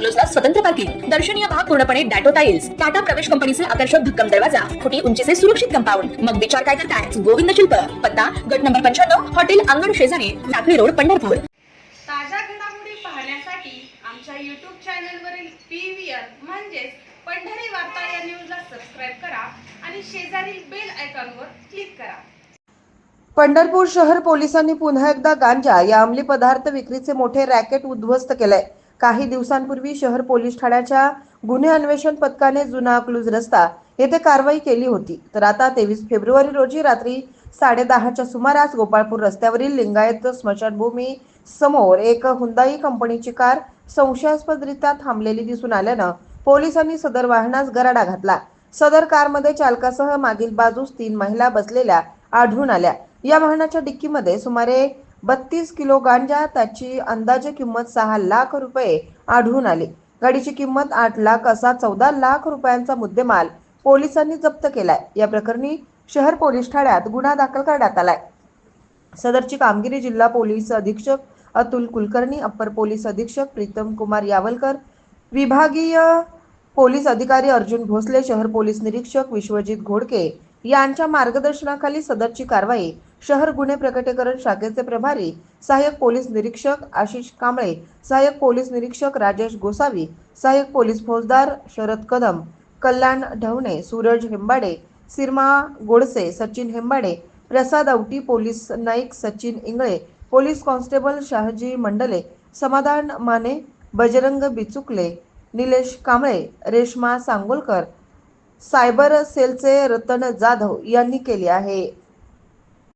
बंगलोजला स्वतंत्र पार्किंग दर्शनीय भाग पूर्णपणे डॅटो टाइल्स टाटा प्रवेश कंपनीचे आकर्षक भक्कम दरवाजा फुटी उंचीचे सुरक्षित कंपाऊंड. मग विचार काय करताय? गोविंद शिल्प. पत्ता गट नंबर पंच्याण्णव हॉटेल अंगण शेजारी लाकडी रोड पंढरपूर. ताज्या घडामोडी पाहण्यासाठी आमच्या यूट्यूब चॅनलवरील पी व्ही आर म्हणजेच पंढरी वार्ता या न्यूजला सबस्क्राईब करा आणि शेजारील बेल आयकॉनवर क्लिक करा. पंढरपूर शहर पोलिसांनी पुन्हा एकदा गांजा या अंमली पदार्थ विक्रीचे मोठे रॅकेट उद्ध्वस्त केलंय. काही दिवसांपूर्वी शहर पोलीस ठाण्याच्या गुन्हे अन्वेषण पथकाने जुना अकलूज रस्ता येथे कारवाई केली होती. तर आता तेवीस फेब्रुवारी रोजी रात्री साडेदहाच्या सुमारास गोपाळपूर रस्त्यावरील लिंगायत स्मशानभूमी समोर एक हुंदाई कंपनीची कार संशयास्पदरित्या थांबलेली दिसून आल्यानं पोलिसांनी सदर वाहनास गराडा घातला. सदर कारमध्ये चालकासह मागील बाजूस तीन महिला बसलेल्या आढळून आल्या. या वाहनाच्या डिक्कीमध्ये सुमारे बत्तीस किलो गांजा त्याची अंदाजे किंमत सहा लाख रुपये आढळून आली. गाडीची किंमत आठ लाख असा चौदा लाख रुपयांचा मुद्देमाल पोलिसांनी जप्त केलाय. या प्रकरणी शहर पोलीस ठाण्यात गुन्हा दाखल करण्यात आलाय. सदरची कामगिरी जिल्हा पोलीस अधीक्षक अतुल कुलकर्णी अप्पर पोलीस अधीक्षक प्रीतम कुमार यावलकर विभागीय पोलीस अधिकारी अर्जुन भोसले शहर पोलीस निरीक्षक विश्वजित घोडके यांच्या मार्गदर्शनाखाली सदरची कारवाई शहर गुन्हे प्रकटीकरण शाखेचे प्रभारी सहाय्यक पोलीस निरीक्षक आशिष कांबळे सहाय्यक पोलीस निरीक्षक राजेश गोसावी सहाय्यक पोलीस फौजदार Sharad Kadam Kalyan Dhavane Suraj Hembade Sirma Godse Sachin Hembade Prasad Auti police Naik Sachin Ingale police constable Shahaji Mandale Samadhan Mane Bajrang Bichukale Nilesh Kamble Reshma Sangolkar cyber सेलचे रतन जाधव यांनी केले आहे.